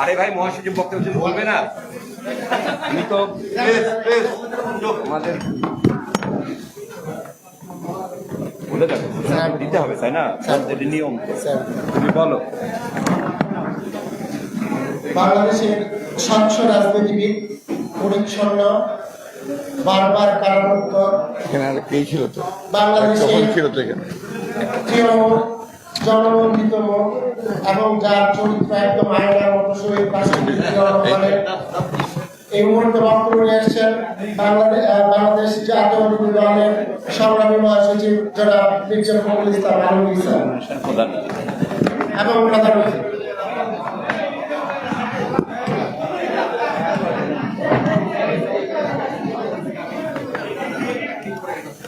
আরে ভাই মহাসচিব বক্তব্য যদি বলবে না? তুমি তো আমাদের বলে দেখো দিতে হবে তাই না? নিয়ম। তুমি বলো। বাংলাদেশের স্বচ্ছ রাজনীতিবিদ পরিচ্ছন্ন বারবার কারারুদ্ধ। এখানে আর কেই ছিল তো? বাংলাদেশের তখন ছিল তো এখানে? জনমন্ডিত এবং যার চরিত্র একদম আয়নার মতো শহীদ এই মুহূর্তে বক্তব্য নিয়ে এসছেন বাংলাদেশ জাতীয়বাদী দলের সংগ্রামী মহাসচিব জনাব মির্জা ফখরুল ইসলাম প্রধান এবং প্রধান অতিথি।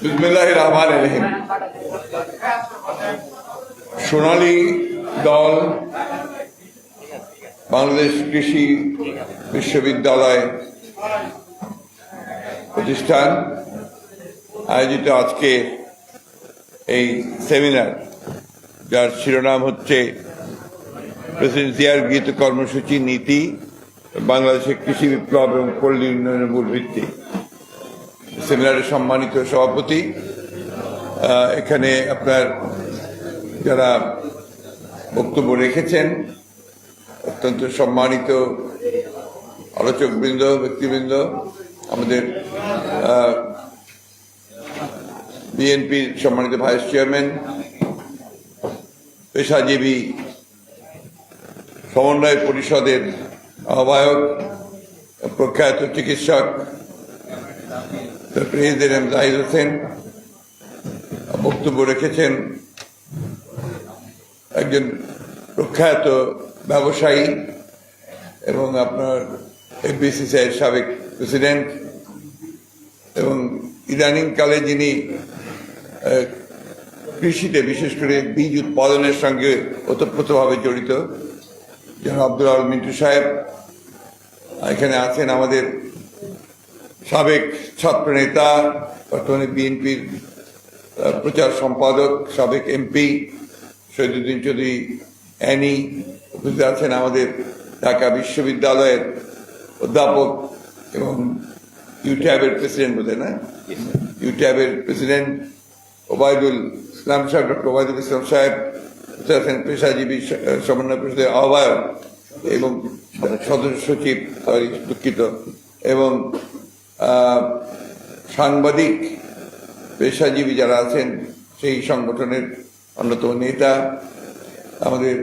বিসমিল্লাহ রহমান রহিম। সোনালী দল, বাংলাদেশ কৃষি বিশ্ববিদ্যালয় প্রতিষ্ঠান আয়োজিত আজকে এই সেমিনার, যার শিরোনাম হচ্ছে প্রেসিডেন্ট জিয়ার গৃহীত কর্মসূচি নীতি, বাংলাদেশের কৃষি বিপ্লব এবং পল্লী উন্নয়নের মূল ভিত্তি। সেমিনারের সম্মানিত সভাপতি এখানে আপনার যারা বক্তব্য রেখেছেন, অত্যন্ত সম্মানিত আলোচকবৃন্দ, ব্যক্তিবৃন্দ, আমাদের বিএনপির সম্মানিত ভাইস চেয়ারম্যান, পেশাজীবী, সমন্বয় পরিষদের আহ্বায়ক, প্রখ্যাত চিকিৎসক প্রেসিডেন্ট জাহিদ হোসেন, বক্তব্য রেখেছেন একজন প্রখ্যাত ব্যবসায়ী এবং আপনার এফবিসিসিআই সাবেক প্রেসিডেন্ট এবং ইদানিংকালে যিনি কৃষিতে বিশেষ করে বীজ উৎপাদনের সঙ্গে ওতপ্রোতভাবে জড়িত, যেন আব্দুল আল মিন্টু সাহেব এখানে আছেন আমাদের সাবেক ছাত্র নেতা, বর্তমানে বিএনপির প্রচার সম্পাদক, সাবেক এমপি শহীদুদ্দিন চৌধুরী অ্যানি উপস্থিত আছেন আমাদের ঢাকা বিশ্ববিদ্যালয়ের অধ্যাপক এবং ইউট্যাবের প্রেসিডেন্ট বোধহয়, না? ইউট্যাবের প্রেসিডেন্ট ওবায়দুল ইসলাম সাহেব ডক্টর ওবায়দুল ইসলাম সাহেব আছেন পেশাজীবী সমন্বয় পরিষদের আহ্বায়ক এবং সদস্য সচিব, সরি, দুঃখিত, এবং সাংবাদিক, পেশাজীবী যারা আছেন সেই সংগঠনের অন্যতম নেতা, আমাদের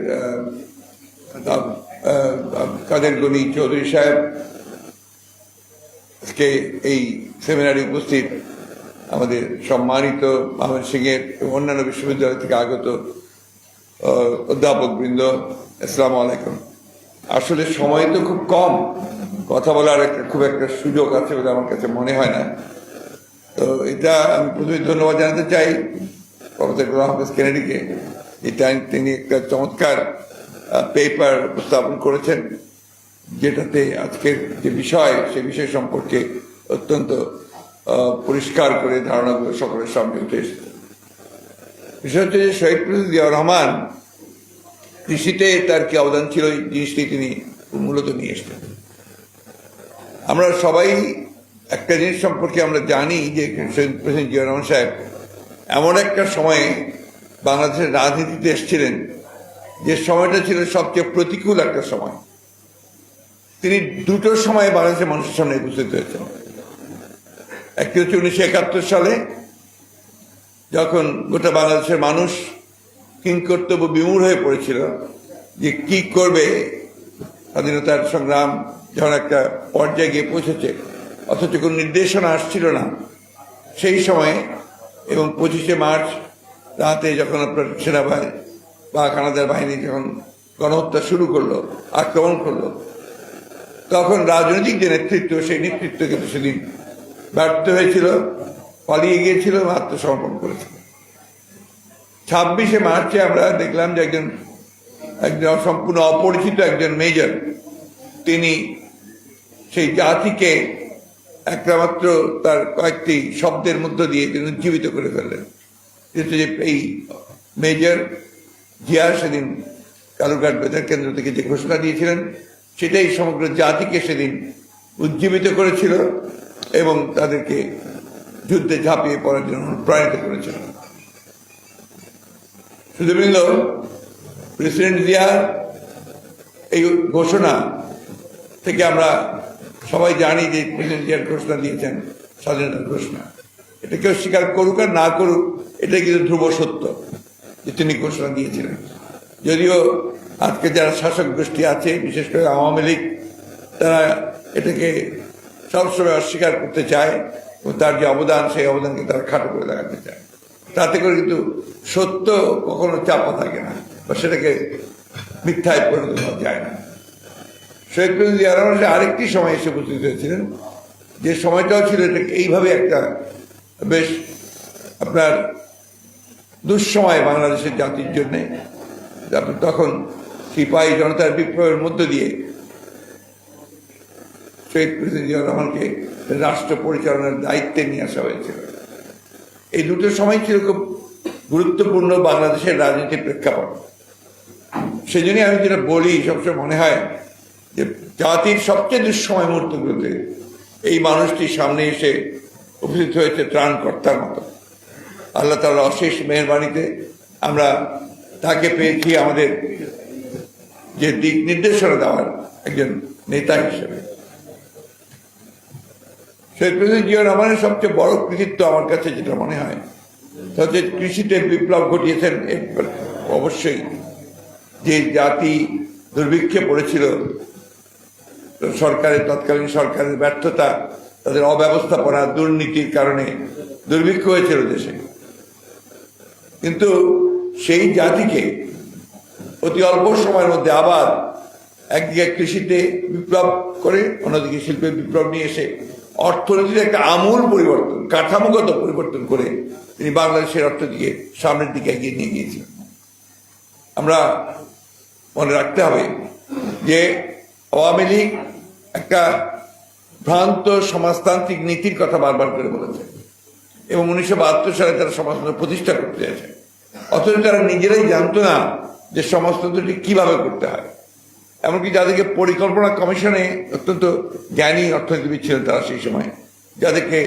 কাদের গনি চৌধুরী সাহেব, আজকে এই সেমিনারে উপস্থিত আমাদের সম্মানিত মাহমুদ সিং এর এবং অন্যান্য বিশ্ববিদ্যালয় থেকে আগত অধ্যাপক বৃন্দ, আসসালামু আলাইকুম। আসলে সময় তো খুব কম, কথা বলার একটা, খুব একটা সুযোগ আছে বলে আমার কাছে মনে হয় না। তো এটা আমি প্রথমে ধন্যবাদ জানাতে চাই। প্রফেসর গোলাম কেনেডিকে এটা তিনি একটা চমৎকার পেপার উপস্থাপন করেছেন, যেটাতে আজকের যে বিষয়, সে বিষয় সম্পর্কে অত্যন্ত পরিষ্কার করে ধারণাগুলো সকলের সামনে উঠে এসেছে। বিষয় হচ্ছে যে শহীদ জিয়াউর রহমান কৃষিতে তার কি অবদান ছিল, এই জিনিসটি তিনি মূলত নিয়ে এসেছেন। আমরা সবাই একটা জিনিস সম্পর্কে আমরা জানি যে শহীদ প্রেসিডেন্ট জিয়া রহমান সাহেব এমন একটা সময়ে বাংলাদেশের রাজনীতিতে এসেছিলেন, যে সময়টা ছিল সবচেয়ে প্রতিকূল একটা সময়। তিনি দুটো সময়ে বাংলাদেশের মানুষের সামনে উপস্থিত হয়েছেন। একটি হচ্ছে উনিশশো একাত্তর সালে, যখন গোটা বাংলাদেশের মানুষ কিংকর্তব্য বিমূঢ় হয়ে পড়েছিল, যে কি করবে স্বাধীনতার সংগ্রাম যখন একটা পর্যায়ে গিয়ে পৌঁছেছে, অথচ কোনো নির্দেশনা আসছিল না, সেই সময়ে এবং পঁচিশে মার্চ রাতে যখন আপনার সেনাবাহিনী বা কানাডার বাহিনী যখন গণহত্যা শুরু করল, আক্রমণ করল, তখন রাজনৈতিক যে নেতৃত্ব, সেই নেতৃত্ব কিন্তু সেদিন ব্যর্থ হয়েছিল, পালিয়ে গিয়েছিল এবং আত্মসমর্পণ করেছিল। ছাব্বিশে মার্চে আমরা দেখলাম যে একজন একজন সম্পূর্ণ অপরিচিত একজন মেজর, তিনি সেই জাতিকে একটা মাত্র তার কয়েকটি শব্দের মধ্য দিয়ে তিনি উজ্জীবিত করে ফেললেন। কিন্তু যে এই মেজর জিয়া সেদিন কালুরঘাট বেতার কেন্দ্র থেকে যে ঘোষণা দিয়েছিলেন, সেটাই সমগ্র জাতিকে সেদিন উজ্জীবিত করেছিল এবং তাদেরকে যুদ্ধে ঝাঁপিয়ে পড়ার জন্য অনুপ্রাণিত করেছিল। শুধুবৃন্দ প্রেসিডেন্ট জিয়ার এই ঘোষণা থেকে আমরা সবাই জানি যে প্রেসিডেন্ট ঘোষণা দিয়েছেন, স্বাধীনতার ঘোষণা। এটা কেউ স্বীকার করুক আর না করুক এটা কিন্তু ধ্রুব সত্য যে তিনি ঘোষণা দিয়েছিলেন। যদিও আজকে যারা শাসক গোষ্ঠী আছে, বিশেষ করে আওয়ামী লীগ, তারা এটাকে সবসময় অস্বীকার করতে চায় এবং তার যে অবদান, সেই অবদানকে তারা খাটো করে দেখাতে চায়। তাতে করে কিন্তু সত্য কখনো চাপা থাকে না বা সেটাকে মিথ্যায় পরিণত করা যায় না। প্রেসিডেন্ট জিয়া রহমান আরেকটি সময় এসে উপস্থিত হয়েছিলেন। যে সময়টাও ছিল এটা এইভাবে একটা বেশ আপনার দুঃসময় বাংলাদেশের জাতির জন্যে। তারপর তখন সিপাহী জনতার বিপ্লবের মধ্য দিয়ে প্রেসিডেন্ট জিয়া রহমানকে রাষ্ট্র পরিচালনার দায়িত্বে নিয়ে আসা হয়েছিল। এই দুটো সময় ছিল খুব গুরুত্বপূর্ণ বাংলাদেশের রাজনীতির প্রেক্ষাপট। সেই জন্যই আমি যেটা বলি, সবসময় মনে হয় যে জাতির সবচেয়ে দুঃসময় মুহূর্তগুলোতে এই মানুষটি সামনে এসে উপস্থিত হয়েছে ত্রাণকর্তার মতো। আল্লাহ তাআলার অশেষ মেহরবানিতে আমরা তাকে পেয়েছি আমাদের যে দিক নির্দেশনা দেওয়ার একজন নেতা হিসেবে। শহীদ প্রেসিডেন্ট জিয়া রহমানের সবচেয়ে বড় কৃতিত্ব আমার কাছে যেটা মনে হয়, তা হচ্ছে কৃষিতে বিপ্লব ঘটিয়েছেন অবশ্যই যে জাতি দুর্ভিক্ষে পড়েছিল সরকারের, তৎকালীন সরকারের ব্যর্থতা, তাদের অব্যবস্থাপনা, দুর্নীতির কারণে দুর্ভিক্ষ হয়েছিল দেশে। কিন্তু সেই জাতিকে অতি অল্প সময়ের মধ্যে আবার একদিকে কৃষিতে বিপ্লব করে, অন্যদিকে শিল্পে বিপ্লব নিয়ে এসে অর্থনীতির একটা আমূল পরিবর্তন, কাঠামোগত পরিবর্তন করে তিনি বাংলাদেশের অর্থনীতিকে সামনের দিকে এগিয়ে নিয়ে গিয়েছিলেন। আমরা মনে রাখতে হবে যে আওয়ামী লীগ একটা ভ্রান্ত সমাজতান্ত্রিক নীতির কথা বারবার করে বলেছে। এবং উনিশশো বাহাত্তর সালে তারা সমাজতন্ত্র প্রতিষ্ঠা করতে চাইছে। অথচ তারা নিজেরাই জানতো না যে সমাজতন্ত্রটি কীভাবে করতে হয়। এমনকি যাদেরকে পরিকল্পনা কমিশনে অত্যন্ত জ্ঞানী অর্থনীতিবিদ ছিলেন তারা সেই সময়, যাদেরকে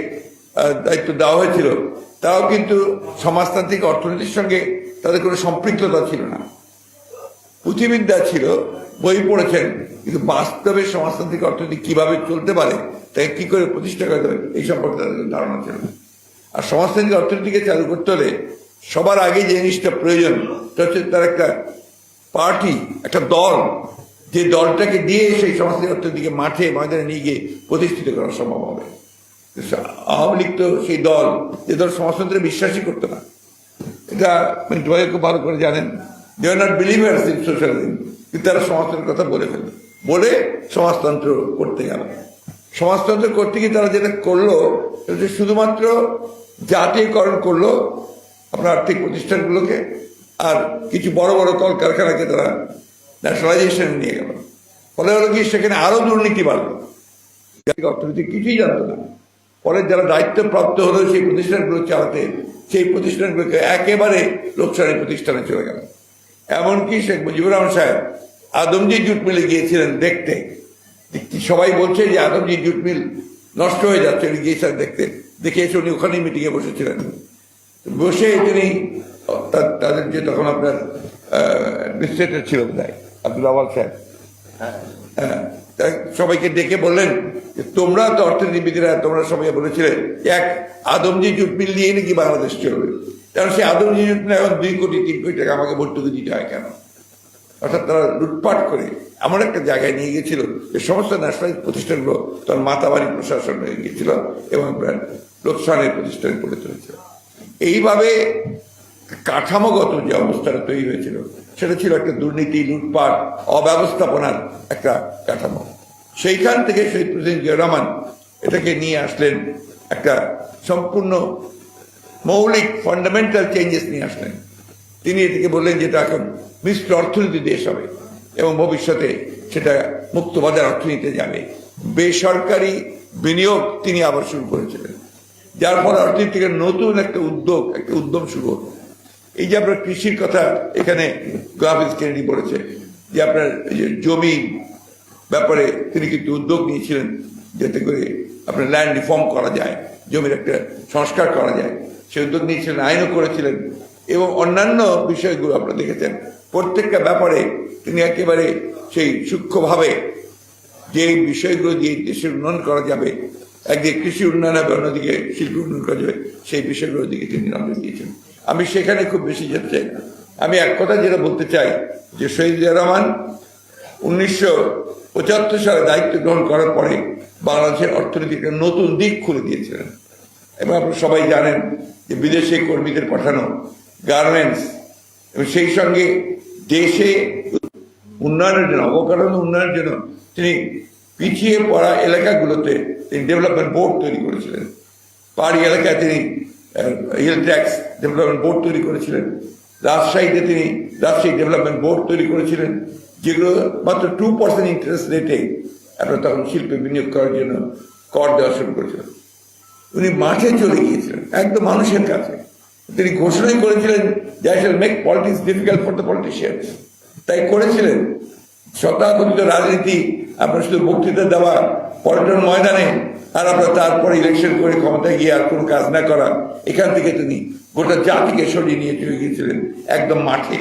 দায়িত্ব দেওয়া হয়েছিল, তারাও কিন্তু সমাজতান্ত্রিক অর্থনীতির সঙ্গে তাদের কোনো সম্পৃক্ততা ছিল না। পুঁথিবিদ্যা ছিল, বই পড়েছেন, কিন্তু বাস্তবে সমাজতান্ত্রিক অর্থনীতি কীভাবে চলতে পারে, তাকে কি করে প্রতিষ্ঠা করতে হবে, এই সম্পর্কে তাদের ধারণা ছিল আর সমাজতান্ত্রিক অর্থনীতিকে চালু করতে হলে সবার আগে যে জিনিসটা প্রয়োজন হচ্ছে তার একটা পার্টি, একটা দল, যে দলটাকে দিয়ে সেই সমাজতান্ত্রিক অর্থনীতিকে মাঠে, ময়দানে নিয়ে গিয়ে প্রতিষ্ঠিত করা সম্ভব হবে। আওয়ামী লীগ তো সেই দল, যে দল সমাজতন্ত্রে বিশ্বাসই করতো না। এটা ভাই খুব ভালো করে জানেন। They are not believers in socialism কিন্তু তারা সমাজতন্ত্রের কথা বলে ফেলল বলে সমাজতন্ত্র করতে গেল। সমাজতন্ত্র করতে গিয়ে তারা যেটা করল, সেটা শুধুমাত্র জাতীয়করণ করল আপনার আর্থিক প্রতিষ্ঠানগুলোকে আর কিছু বড় বড় কলকারখানাকে তারা ন্যাশনালাইজেশন নিয়ে গেল। ফলে হলো কি, সেখানে আরও দুর্নীতি বাড়লো। জাতীয় অর্থনীতি কিছুই জানতো না। পরে যারা দায়িত্বপ্রাপ্ত হলো সেই প্রতিষ্ঠানগুলো চালাতে, সেই প্রতিষ্ঠানগুলোকে একেবারে লোকসানি প্রতিষ্ঠানে চলে গেল। এমনকি শেখ মুজিবুর রহমান সাহেব আদমজি জুট মিলে গিয়েছিলেন দেখতে। সবাই বলছে যে আদমজি জুট মিল নষ্ট হয়ে যাচ্ছে উনি গিয়েছিলেন দেখতে। দেখে এসে উনি ওখানেই মিটিংয়ে বসেছিলেন। বসে তিনি তাদের যে তখন আপনার অ্যাডমিনিস্ট্রেটর ছিল বোধ আব্দুল আওয়াল সাহেব। হ্যাঁ, তাই সবাইকে ডেকে বললেন যে তোমরা তো অর্থনীতিবিদরা তোমরা সবাই বলেছিলে এক আদমজি জুট মিল নিয়েই নাকি বাংলাদেশ চলবে। কারণ সেই জুট মিল এখন দুই কোটি, তিন কোটি টাকা আমাকে ভর্তুকি দিতে হয় কেন? অর্থাৎ তারা লুটপাট করে এমন একটা জায়গায় নিয়ে গেছিল যে সমস্ত ন্যাশনাল প্রতিষ্ঠানগুলো তার মাতাবাড়ি প্রশাসন হয়ে গিয়েছিল এবং লোকসানের প্রতিষ্ঠানে পরিণত হয়েছিল এইভাবে কাঠামোগত যে অবস্থাটা তৈরি হয়েছিল, সেটা ছিল একটা দুর্নীতি, লুটপাট, অব্যবস্থাপনার একটা কাঠামো। সেইখান থেকে শহীদ প্রেসিডেন্ট জিয়া রহমান এটাকে নিয়ে আসলেন একটা সম্পূর্ণ মৌলিক ফান্ডামেন্টাল চেঞ্জেস নিয়ে আসলেন। তিনি এটাকে বললেন যেটা এখন মিশ্র অর্থনীতি দেশ হবে এবং ভবিষ্যতে সেটা মুক্তবাজার অর্থনীতিতে যাবে। বেসরকারি বিনিয়োগ তিনি আবার শুরু করেছিলেন। যার ফলে অর্থনীতি থেকে নতুন একটা উদ্যোগ, একটা উদ্যম শুরু হলো। এই যে আপনার কৃষির কথা এখানে গোহাফিজ কেনেডি বলেছে যে আপনার জমি ব্যাপারে তিনি কিন্তু উদ্যোগ নিয়েছিলেন যাতে করে আপনার ল্যান্ড রিফর্ম করা যায়, জমির একটা সংস্কার করা যায়। সে উদ্যোগ নিয়েছিলেন আইনও করেছিলেন এবং অন্যান্য বিষয়গুলো আপনারা দেখেছেন। প্রত্যেকটা ব্যাপারে তিনি একেবারে সেই সূক্ষ্মভাবে যে বিষয়গুলো দিয়ে দেশের উন্নয়ন করা যাবে একদিকে কৃষি উন্নয়ন হবে, অন্যদিকে শিল্প উন্নয়ন করা যাবে, সেই বিষয়গুলোর দিকে তিনি নজর দিয়েছেন। আমি সেখানে খুব বেশি যেতে চাই আমি এক কথা যেটা বলতে চাই যে শহীদ রহমান উনিশশো পঁচাত্তর সালে দায়িত্ব গ্রহণ করার পরে বাংলাদেশের অর্থনীতিকে নতুন দিক খুলে দিয়েছিলেন। এবং আপনারা সবাই জানেন যে বিদেশে কর্মীদের পাঠানো গার্মেন্টস এবং সেই সঙ্গে দেশে উন্নয়নের জন্য, অবকাঠামো উন্নয়নের জন্য তিনি পিছিয়ে পড়া এলাকাগুলোতে তিনি ডেভেলপমেন্ট বোর্ড তৈরি করেছিলেন। পাহাড়ি এলাকায় তিনি হিল ট্যাক্স ডেভেলপমেন্ট বোর্ড তৈরি করেছিলেন। রাজশাহীতে তিনি রাজশাহী ডেভেলপমেন্ট বোর্ড তৈরি করেছিলেন, যেগুলো মাত্র টু পার্সেন্ট ইন্টারেস্ট রেটে আপনার তখন শিল্পে বিনিয়োগ করার জন্য কর দেওয়া শুরু করেছিলেন। উনি মাঠে চলে গিয়েছিলেন, একদম মানুষের কাছে। তিনি ঘোষণাই করেছিলেন make politics difficult for the politicians তাই করেছিলেন। শতাকথিত রাজনীতি আপনার শুধু বক্তৃতা দেওয়া পর্যটন ময়দানে, আর আপনার তারপরে ইলেকশন করে ক্ষমতায় গিয়ে আর কোনো কাজ না করা, এখান থেকে তিনি গোটা জাতিকে সরিয়ে নিয়ে চলে গিয়েছিলেন, একদম মাঠে।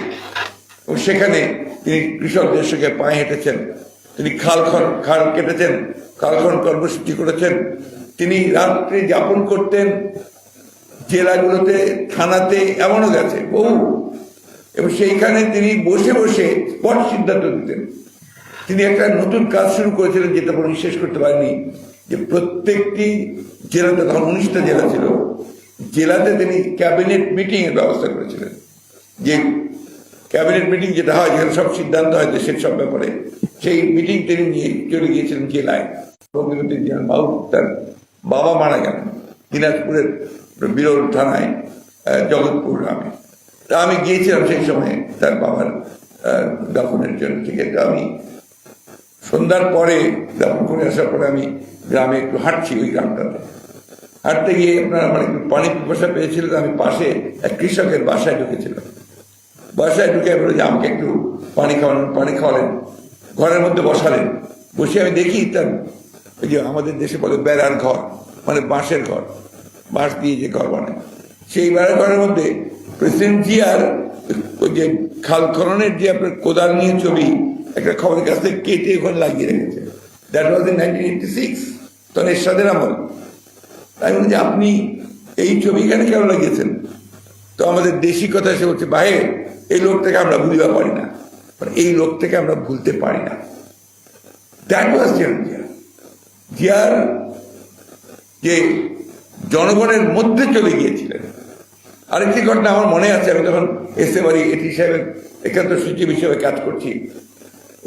এবং সেখানে তিনি কৃষকদের সঙ্গে পায়ে হেঁটেছেন। তিনি খাল খাল কেটেছেন, খাল খন কর্মসূচি করেছেন। তিনি রাত্রে যাপন করতেন, জেলাগুলোতে, থানাতে, এমনও গেছে, বহু। এবং সেইখানে তিনি বসে বসে স্পট সিদ্ধান্ত দিতেন তিনি একটা নতুন কাজ শুরু করেছিলেন যেটা উনি শেষ করতে পারেনি, যে প্রত্যেকটি জেলাতে, তখন উনিশটা জেলা ছিল, জেলাতে তিনি ক্যাবিনেট মিটিং এর ব্যবস্থা করেছিলেন। যে ক্যাবিনেট মিটিং যেটা হয়, যেখানে সব সিদ্ধান্ত হয়, দেশের সব ব্যাপারে, সেই মিটিং তিনি নিয়ে চলে গিয়েছিলেন জেলায়। রবীন্দ্রনাথ জিয়ান বাবু তার বাবা মারা গেলেন। দিনাজপুরের বিরল থানায় জগৎপুর গ্রামে। আমি গিয়েছিলাম সেই সময় তার বাবার দাফনের জন্য। ঠিক আছে, আমি সন্ধ্যার পরে, দাফন করে আসার পরে আমি গ্রামে একটু হাঁটছি ওই গ্রামটাতে। হাঁটতে গিয়ে আপনার আমার একটু পানি পিপাসা পেয়েছিল আমি পাশে এক কৃষকের বাসায় ঢুকেছিলাম। বাসায় ঢুকে বলে যে, আমাকে একটু পানি খাওয়ালেন পানি খাওয়ালেন, ঘরের মধ্যে বসালেন। বসে আমি দেখি তার ওই যে আমাদের দেশে বলে বেড়ার ঘর মানে বাঁশের ঘর, বাঁশ দিয়ে যে ঘর বানায়। সেই বেড়ার ঘরের মধ্যে প্রেসিডেন্ট জিয়ার ওই যে খাল খননের যে আপনার কোদাল নিয়ে ছবি, একটা খবরের কাছ থেকে কেটে ওখানে লাগিয়ে রেখেছে। That was in nineteen eighty six তখন এরশাদের আমল। তাই বলি যে আপনি এই ছবি এখানে কেন লাগিয়েছেন? তো আমাদের দেশি কথা এসে বলছে ভাই এই লোকটাকে আমরা ভুলিবা পারি না। এই লোকটাকে আমরা ভুলতে পারি না। দ্যাট ওয়াজ জিয়ার জিয়ার যে জনগণের মধ্যে চলে গিয়েছিলেন। আরেকটি ঘটনা আমার মনে আছে, আমি যখন এসে বাড়ি এটি সাহেবের একান্ত সচিব হিসেবে কাজ করছি,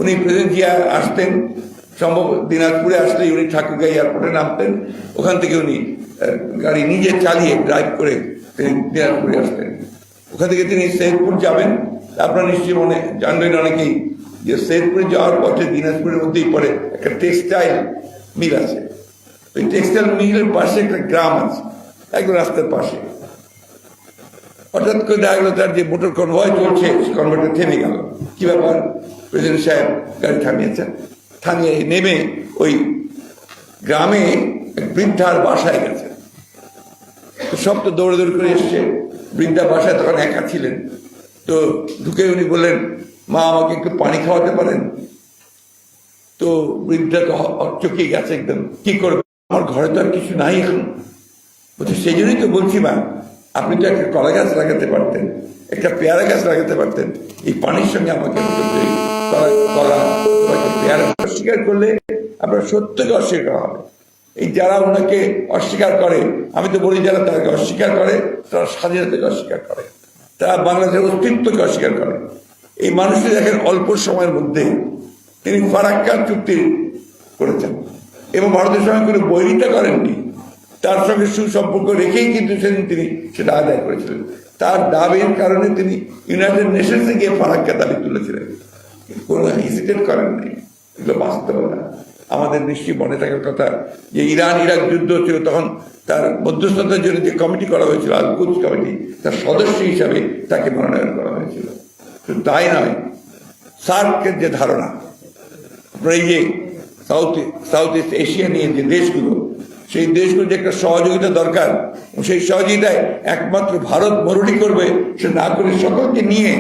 উনি প্রেসিডেন্ট জিয়া আসতেন, সম্ভব দিনাজপুরে আসলে উনি ঠাকুরগাঁ এয়ারপোর্টে নামতেন, ওখান থেকে উনি গাড়ি নিজে চালিয়ে ড্রাইভ করে তিনি দিনাজপুরে আসতেন। ওখান থেকে তিনি সৈয়দপুর যাবেন। আপনারা নিশ্চয়ই মনে, জানবেন অনেকেই যে সৈয়দপুরে যাওয়ার পথে দিনাজপুরের মধ্যেই পরে একটা টেক্সটাইল মিল আছে। ওই টেক্সটাইল মিলের পাশে একটা গ্রাম আছে, একদম রাস্তার পাশে। হঠাৎ করে দেখা গেলো তার যে মোটর কনভয় চলছে কনভয়টা থেমে গেল। কি ব্যাপার? প্রেসিডেন্ট সাহেব গাড়ি থামিয়েছেন। থামিয়ে নেমে ওই গ্রামে বৃদ্ধার বাসায় গেছে। সব তো দৌড়ে দৌড় করে এসছে। বৃদ্ধা বাসায় তখন একা ছিলেন। তো ঢুকে উনি বললেন, মা, আমাকে একটু পানি খাওয়াতে পারেন? তো বৃদ্ধা তো চকিয়ে গেছে একদম। কি করবে? আমার ঘরে তো আর কিছু নাই এখন। বলছে, সেই জন্যই তো বলছি, মা, আপনি তো একটা কলা গাছ লাগাতে পারতেন, একটা পেয়ারা গাছ লাগাতে পারতেন। এই পানির সঙ্গে আমাকে কলা পেয়ারা অস্বীকার করলে আপনার সত্যকে অস্বীকার হবে। এই যারা ওনাকে অস্বীকার করে, আমি তো বলি যারা তাকে অস্বীকার করে, তারা স্বাধীনতাকে অস্বীকার করে। তারা বাংলাদেশের অস্তিত্বকে অস্বীকার করে। এই মানুষটি দেখেন অল্প সময়ের মধ্যে তিনি ফারাক্কা চুক্তি করেছেন। এবং ভারতের সঙ্গে কোনো বৈরিতা করেননি। তার সঙ্গে সুসম্পর্ক রেখেই কিন্তু সেদিন তিনি সেটা আদায় করেছিলেন। তার দাবির কারণে তিনি ইউনাইটেড নেশনসে গিয়ে ফারাক্কা দাবি তুলেছিলেন। কোনো হিসিটেট করেন নাই। এগুলো বাস্তবতা আমাদের নিশ্চয়ই মনে থাকার কথা যে ইরান, ইরাক যুদ্ধ ছিল, তখন তার মধ্যস্থতার জন্য যে কমিটি করা হয়েছিল, আল কুচ কমিটি, তার সদস্য হিসাবে তাকে মনোনয়ন করা হয়েছিল। তাই নয়, সার্কের যে ধারণা এই যে সাউথ সাউথ ইস্ট এশিয়া নিয়ে যে দেশগুলো, সেই দেশগুলো যে একটা সহযোগিতা দরকার সেই সহযোগিতায় একমাত্র ভারত মরুটি করবে সে না করে সকলকে নিয়ে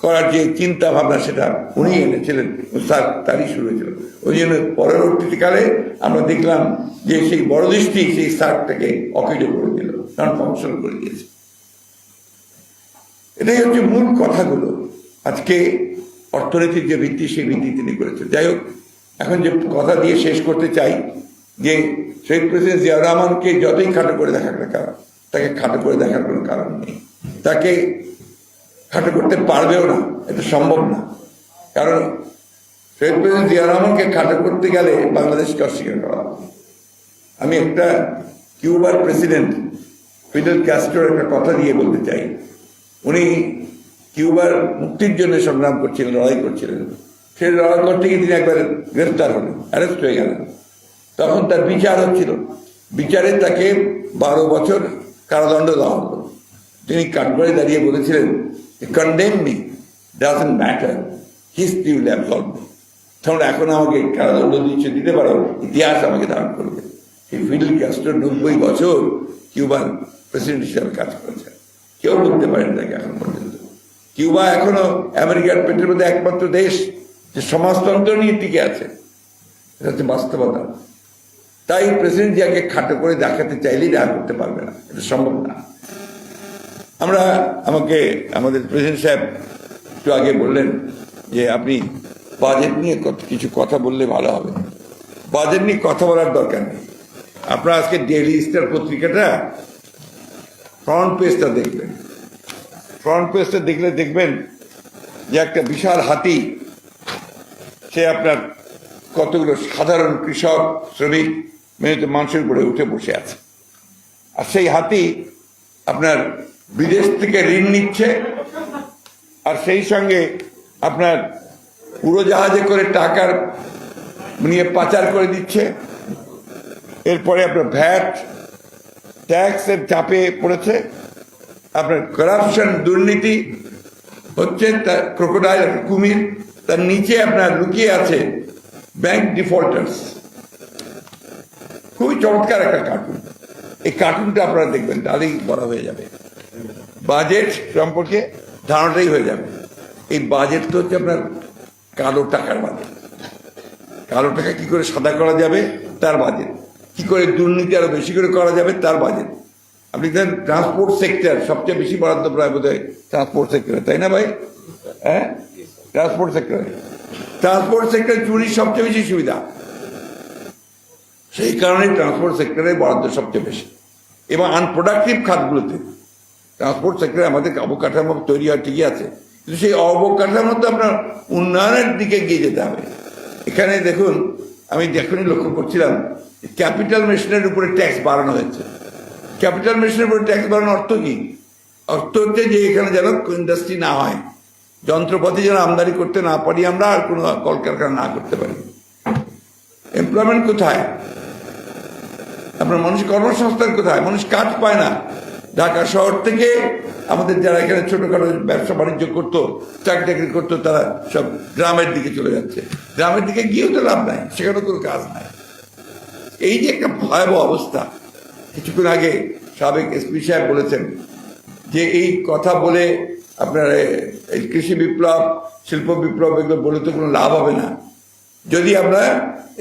করার যে চিন্তা ভাবনা সেটা উনি এনেছিলেন স্যার তারই শুরু হয়েছিল। ওই জন্য পরবর্তীকালে আমরা দেখলাম যে সেই বড় দৃষ্টি সেই সার্কটাকে অকেজো করে দিল নন ফাংশন করে দিয়েছে। এটাই হচ্ছে মূল কথাগুলো। আজকে অর্থনীতির যে ভিত্তি, সেই ভিত্তি তিনি করেছেন। যাই হোক, এখন যে কথা দিয়ে শেষ করতে চাই, যে শহীদ প্রেসিডেন্ট জিয়াউর রহমানকে যতই খাটো করে দেখার না কারণ তাকে খাটো করে দেখার কোনো কারণ নেই। তাকে খাটো করতে পারবেও না, এটা সম্ভব না। কারণ শহীদ প্রেসিডেন্ট জিয়া রহমানকে খাটো করতে গেলে বাংলাদেশকে অস্বীকার করা। আমি একটা কিউবার প্রেসিডেন্ট ফিডেল ক্যাস্ট্রোর একটা কথা দিয়ে বলতে চাই। উনি কিউবার মুক্তির জন্য সংগ্রাম করছিলেন লড়াই করছিলেন সেই লড়াই করতে গিয়ে তিনি একবার গ্রেফতার হলেন অ্যারেস্ট হয়ে গেলেন। তখন তার বিচার হচ্ছিল। বিচারে তাকে বারো বছর কারাদণ্ড দেওয়া হলো। তিনি কাঠগড়ে দাঁড়িয়ে বলেছিলেন condemn me doesn't matter history will absolve me এখন আমাকে কারাদণ্ড দিচ্ছে, দিতে পারো, ইতিহাস আমাকে ধারণ করবে। এই ফিডেল ক্যাস্ট্রো নব্বই বছর কিউবার প্রেসিডেন্ট হিসাবে কাজ করেছেন কেউ বলতে পারেন তাকে এখন পর্যন্ত। কিউবা এখনও আমেরিকার পেটের মধ্যে একমাত্র দেশ যে সমাজতন্ত্র নিয়ে টিকে আছে। এটা হচ্ছে বাস্তবতা। তাই প্রেসিডেন্ট জিয়াকে খাটো করে দেখাতে চাইলেই দেখা করতে পারবে না। এটা সম্ভব না। আমরা আমাকে, আমাদের প্রেসিডেন্ট সাহেব একটু আগে বললেন যে আপনি বাজেট নিয়ে কিছু কথা বললে ভালো হবে। বাজেট নিয়ে কথা বলার দরকার নেই। আপনারা আজকে ডেইলি স্টার পত্রিকাটা ফ্রন্ট পেজটা দেখবেন। ফ্রন্ট পেজটা দেখলে দেখবেন যে একটা বিশাল হাতি, সে আপনার কতগুলো সাধারণ কৃষক, শ্রমিক, মেহনত মানুষের উপরে উঠে বসে আছে। আর সেই হাতি আপনার বিদেশ থেকে ঋণ নিচ্ছে, আর সেই সঙ্গে আপনার উড়োজাহাজে করে টাকার নিয়ে পাচার করে দিচ্ছে। এরপরে আপনার ভ্যাট, ট্যাক্সের চাপে পড়েছে। আপনার করাপশন দুর্নীতি হচ্ছে তার ক্রোকোডাইল কুমির। তার নিচে আপনার লুকিয়ে আছে ব্যাংক ডিফল্টার্স খুবই চমৎকার একটা কার্টুন এই কার্টুনটা আপনারা দেখবেন, তাহলেই বড় হয়ে যাবে। বাজেট সম্পর্কে ধারণাটাই হয়ে যাবে। এই বাজেট তো হচ্ছে আপনার কালো টাকার বাজেট কালো টাকা কি করে সাদা করা যাবে? তার বাজেট কি করে দুর্নীতি আরও বেশি করে করা যাবে? তার বাজেট আপনি দেখেন ট্রান্সপোর্ট সেক্টর সবচেয়ে বেশি বরাদ্দ প্রায় বোধ ট্রান্সপোর্ট সেক্টরে তাই না ভাই? হ্যাঁ? ট্রান্সপোর্ট সেক্টরে ট্রান্সপোর্ট সেক্টরে চুরির সবচেয়ে বেশি সুবিধা। সেই কারণে ট্রান্সপোর্ট সেক্টরে বরাদ্দ সবচেয়ে বেশি। এবং আনপ্রোডাক্টিভ খাতগুলোতে ট্রান্সপোর্ট সেক্টরে আমাদের অবকাঠামো তৈরি হয় ঠিকই আছে। কিন্তু সেই অবকাঠামো তো আপনার উন্নয়নের দিকে গিয়ে যেতে হবে। এখানে দেখুন, আমি যখনই লক্ষ্য করছিলাম ক্যাপিটাল মেশিনের উপরে ট্যাক্স বাড়ানো হয়েছে। ক্যাপিটাল মেশিনের উপরে ট্যাক্স বাড়ানোর অর্থ কি? অর্থ হচ্ছে যে এখানে যেন ইন্ডাস্ট্রি না হয়, যন্ত্রপাতি যেন আমদানি করতে না পারি আমরা আর কোনো কলকারখানা না করতে পারি। এমপ্লয়মেন্ট কোথায়? আপনার মানুষ কর্মসংস্থান কোথায়? মানুষ কাজ পায় না। ঢাকা শহর থেকে আমাদের যারা এখানে ছোটোখাটো ব্যবসা বাণিজ্য করতো, চাকরি টাকরি করতো, তারা সব গ্রামের দিকে চলে যাচ্ছে। গ্রামের দিকে গিয়েও তো লাভ নাই, সেখানেও কোনো কাজ নাই। এই যে একটা ভয়াবহ অবস্থা। কিছুক্ষণ আগে সাবেক এসপি সাহেব বলেছেন যে এই কথা বলে আপনার এই কৃষি বিপ্লব, শিল্প বিপ্লব এগুলো বলে তো কোনো লাভ হবে না। যদি আমরা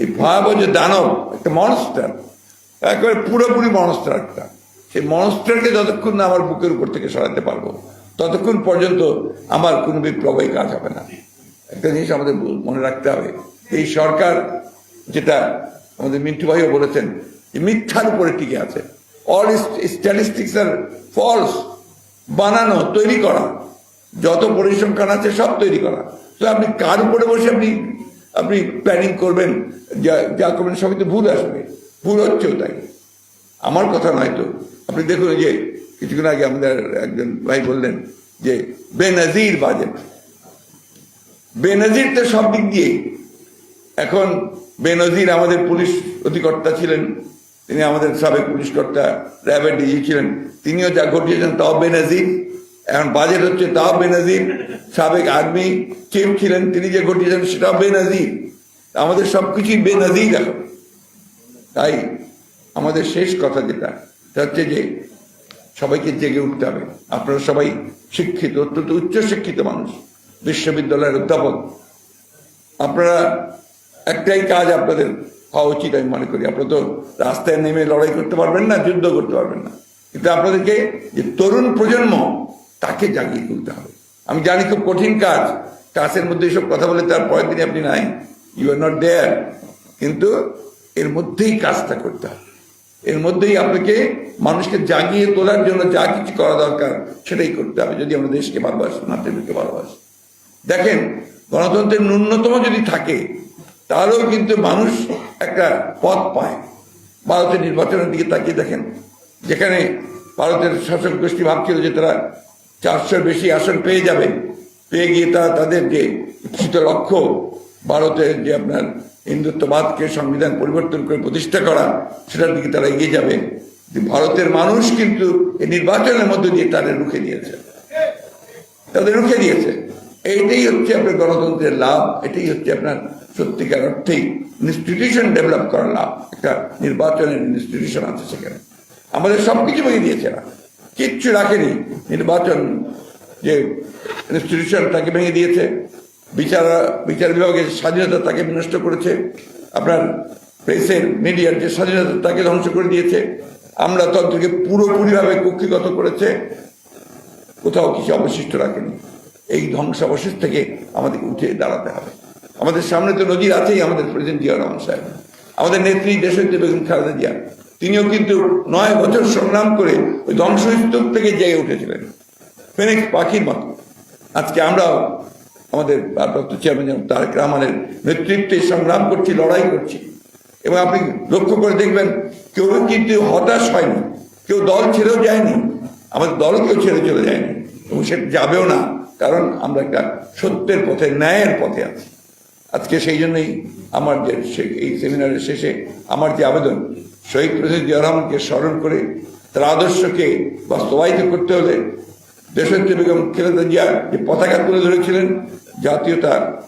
এই ভয়াবহ যে দানব, একটা মনস্টার, একেবারে পুরোপুরি মনস্টার একটা, সেই মনস্টারকে যতক্ষণ না আমার বুকের উপর থেকে সরাতে পারব, ততক্ষণ পর্যন্ত আমার কোনো বিপ্লবেই কাজ হবে না। একটা জিনিস আমাদের মনে রাখতে হবে, এই সরকার যেটা আমাদের মিন্টু ভাইও বলেছেন মিথ্যার উপরে টিকে আছে। অল স্ট্যাটিস্টিক্স আর ফলস বানানো, তৈরি করা। যত পরিসংখ্যান আছে, সব তৈরি করা। তো আপনি কার উপরে বসে আপনি আপনি প্ল্যানিং করবেন? যা যা করবেন, সবই তো ভুল আসবে। ভুল হচ্ছেও তাই। আমার কথা নয় তো। আপনি দেখুন যে, কিছুক্ষণ আগে আমাদের একজন ভাই বললেন যে, বেনজির বাজেট। বেনজির তো সব দিক দিয়ে এখন বেনজির আমাদের পুলিশ অধিকর্তা ছিলেন। তিনি আমাদের সাবেক পুলিশ কর্তা র্যাবের ডিজি ছিলেন। তিনিও যা ঘটিয়েছেন তাও বেনজির। এখন বাজেট হচ্ছে তাও বেনজির। সাবেক আর্মি চিফ ছিলেন, তিনি যে ঘটিয়েছেন সেটাও বেনজির। আমাদের সবকিছুই বেনজির এখন। তাই আমাদের শেষ কথা যেটা, সেটা হচ্ছে যে সবাইকে জেগে উঠতে হবে। আপনারা সবাই শিক্ষিত, অত্যন্ত উচ্চ শিক্ষিত মানুষ, বিশ্ববিদ্যালয়ের অধ্যাপক। আপনারা একটাই কাজ আপনাদের হওয়া উচিত আমি মনে করি। আপনারা তো রাস্তায় নেমে লড়াই করতে পারবেন না, যুদ্ধ করতে পারবেন না। কিন্তু আপনাদেরকে যে তরুণ প্রজন্ম, তাকে জাগিয়ে তুলতে হবে। আমি জানি খুব কঠিন কাজ ক্লাসের মধ্যে এসব কথা বলে তার পরের দিনে আপনি নাই। ইউ আর নট দেয়ার কিন্তু এর মধ্যেই কাজটা করতে হবে। এর মধ্যেই আপনাকে মানুষকে জাগিয়ে তোলার জন্য যা কিছু করা দরকার, সেটাই করতে হবে, যদি আমরা দেশকে ভালোবাসি, মাতৃভূমিকে ভালোবাসি। দেখেন, গণতন্ত্রের ন্যূনতম যদি থাকে তাহলেও কিন্তু মানুষ একটা পথ পায়। ভারতের নির্বাচনের দিকে তাকিয়ে দেখেন। যেখানে ভারতের শাসক গোষ্ঠী ভাবছিল যে তারা চারশোর বেশি আসন পেয়ে যাবে। পেয়ে গিয়ে তারা তাদের যে ইচ্ছিত লক্ষ্য, ভারতের যে আপনার হিন্দুত্ববাদকে সংবিধান পরিবর্তন করে প্রতিষ্ঠা করা, সেটার দিকে তারা এগিয়ে যাবে। ভারতের মানুষ কিন্তু এই নির্বাচনের মধ্য দিয়ে তাদের রুখে দিয়েছে। তাদের রুখে দিয়েছে। এইটাই হচ্ছে আপনার গণতন্ত্রের লাভ, এটাই হচ্ছে আপনার সত্যিকার অর্থেই ইনস্টিটিউশন ডেভেলপ করার লাভ, একটা নির্বাচনের ইনস্টিটিউশন আছে সেখানে। আমাদের সবকিছু ভেঙে দিয়েছে না কিচ্ছু রাখেনি নির্বাচন যে ইনস্টিটিউশন তাকে ভেঙে দিয়েছে। বিচার বিচার বিভাগের স্বাধীনতা তাকে বিনষ্ট করেছে। আপনার প্রেসের মিডিয়ার যে স্বাধীনতা তাকে ধ্বংস করে দিয়েছে। আমলাতন্ত্রকে পুরোপুরিভাবে কক্ষিগত করেছে। কোথাও কিছু অবশিষ্ট রাখেনি। এই ধ্বংসাবশেষ থেকে আমাদেরকে উঠে দাঁড়াতে হবে। আমাদের সামনে তো নজির আছেই আমাদের প্রেসিডেন্ট জিয়া রহমান সাহেব। আমাদের নেত্রী দেশত্রী বেগম খালেদা জিয়া, তিনিও কিন্তু নয় বছর সংগ্রাম করে ওই ধ্বংসস্তূপ থেকে জেগে উঠেছিলেন। ফেনিক্স পাখির মতো। আজকে আমরাও আমাদের ভারপ্রাপ্ত চেয়ারম্যান তারেক রহমানের নেতৃত্বে সংগ্রাম করছি, লড়াই করছি। এবং আপনি লক্ষ্য করে দেখবেন, কেউ কিন্তু হতাশ হয়নি, কেউ দল ছেড়েও যায়নি, আমাদের দল কেউ ছেড়ে চলে যায়নি। এবং সে যাবেও না, কারণ আমরা একটা সত্যের পথে, ন্যায়ের পথে আছি। আজকে সেই জন্যই আমার যে এই সেমিনারের শেষে আমার যে আবেদন, শহীদ প্রেসিডেন্ট জিয়া রহমানকে স্মরণ করে তার আদর্শকে বাস্তবায়িত করতে হলে দেশত্রী বেগম খালেদা জিয়া যে পতাকা তুলে ধরেছিলেন, জাতীয়তা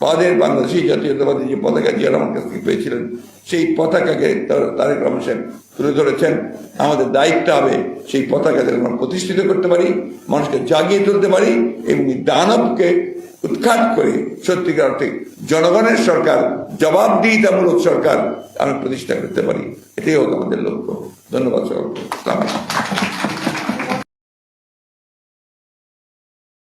বাদের বাংলাদেশি জাতীয়তাবাদী যে পতাকা জিয়া রহমান কাছ থেকে পেয়েছিলেন, সেই পতাকাকে তার- তারেক রহমান সাহেব তুলে ধরেছেন। আমাদের দায়িত্ব হবে সেই পতাকা যেন আমরা প্রতিষ্ঠিত করতে পারি, মানুষকে জাগিয়ে তুলতে পারি এবং দানবকে উৎখাত করে সত্যিকার অর্থে জনগণের সরকার, জবাবদিহিতামূলক সরকার আমি প্রতিষ্ঠা করতে পারি। এটাই হোক আমাদের লক্ষ্য। ধন্যবাদ সকলকে।